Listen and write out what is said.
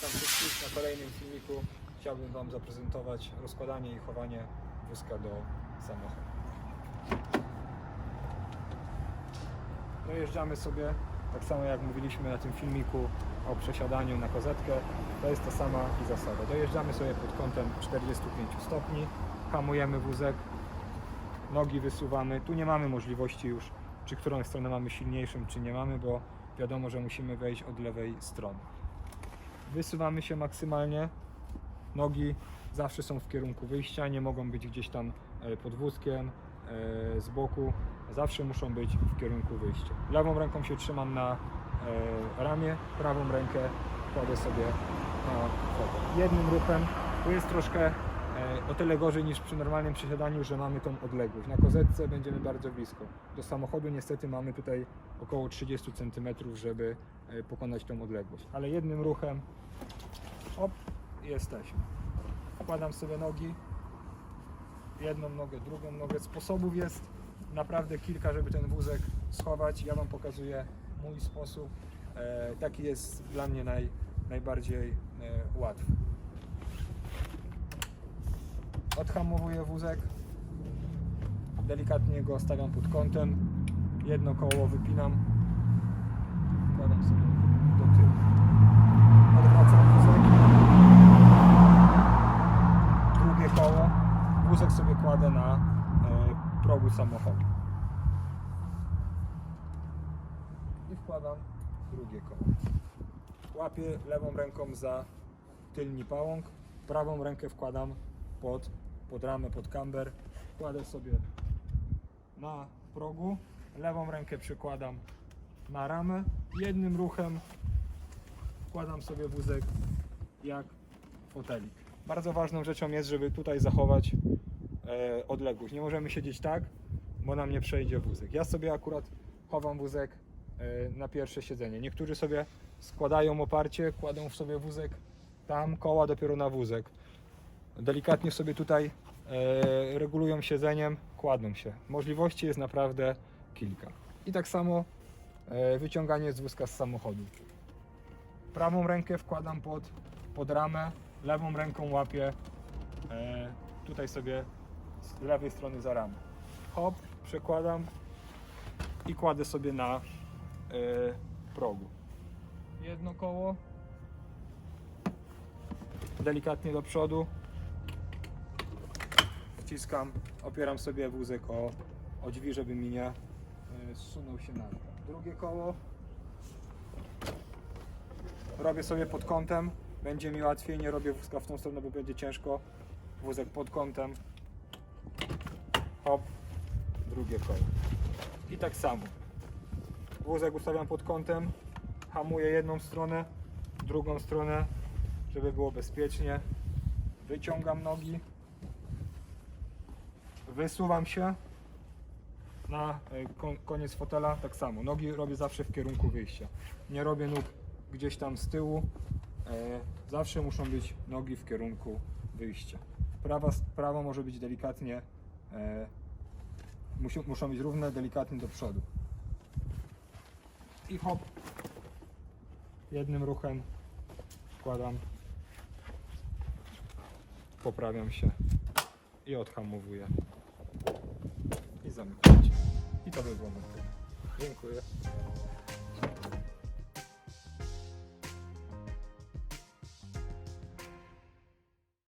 Witam wszystkich. Na kolejnym filmiku chciałbym Wam zaprezentować rozkładanie i chowanie wózka do samochodu. Dojeżdżamy sobie, tak samo jak mówiliśmy na tym filmiku o przesiadaniu na kozetkę, to jest ta sama i zasada. Dojeżdżamy sobie pod kątem 45 stopni, hamujemy wózek, nogi wysuwamy. Tu nie mamy możliwości już, czy którą stronę mamy silniejszą, czy nie mamy, bo wiadomo, że musimy wejść od lewej strony. Wysuwamy się maksymalnie. Nogi zawsze są w kierunku wyjścia, nie mogą być gdzieś tam e, pod wózkiem, e, z boku. Zawsze muszą być w kierunku wyjścia. Lewą ręką się trzymam na e, ramię, prawą rękę kładę sobie na fotel. Jednym ruchem, tu jest troszkę o tyle gorzej niż przy normalnym przesiadaniu, że mamy tą odległość. Na kozetce będziemy bardzo blisko. Do samochodu niestety mamy tutaj około 30 cm, żeby e, pokonać tą odległość. Ale jednym ruchem, op, jesteśmy. Wkładam sobie nogi, jedną nogę, drugą nogę. Sposobów jest naprawdę kilka, żeby ten wózek schować. Ja Wam pokazuję mój sposób. E, taki jest dla mnie naj, najbardziej e, łatwy. Odhamowuję wózek, delikatnie go stawiam pod kątem, jedno koło wypinam, wkładam sobie do tyłu. Odwracam wózek, drugie koło, wózek sobie kładę na e, progu samochodu. I wkładam drugie koło. Łapię lewą ręką za tylni pałąk, prawą rękę wkładam pod, pod ramę, pod kamber. Kładę sobie na progu, lewą rękę przykładam na ramę. Jednym ruchem wkładam sobie wózek jak fotelik. Bardzo ważną rzeczą jest, żeby tutaj zachować e, odległość. Nie możemy siedzieć tak, bo nam nie przejdzie wózek. Ja sobie akurat chowam wózek e, na pierwsze siedzenie. Niektórzy sobie składają oparcie, kładą w sobie wózek tam, koła dopiero na wózek. Delikatnie sobie tutaj e, regulują siedzeniem, kładą się. Możliwości jest naprawdę kilka. I tak samo e, wyciąganie z wózka z samochodu. Prawą rękę wkładam pod, pod ramę, lewą ręką łapię e, tutaj sobie z lewej strony za ramę. Hop, przekładam i kładę sobie na progu. Jedno koło, delikatnie do przodu, wciskam, opieram sobie wózek o, o drzwi, żeby mi nie e, zsunął się na dół. Drugie koło, robię sobie pod kątem, będzie mi łatwiej, nie robię wózka w tą stronę, bo będzie ciężko. Wózek pod kątem, hop, drugie koło. I tak samo. Wózek ustawiam pod kątem, hamuję jedną stronę, drugą stronę, żeby było bezpiecznie. Wyciągam nogi, wysuwam się na e, kon- koniec fotela, tak samo. Nogi robię zawsze w kierunku wyjścia. Nie robię nóg gdzieś tam z tyłu. E, Zawsze muszą być nogi w kierunku wyjścia. Prawa, prawa może być delikatnie, e, muszą być równe, delikatnie do przodu. I hop, jednym ruchem wkładam, poprawiam się i odhamowuję zamykam. I to by było na tyle. Dziękuję.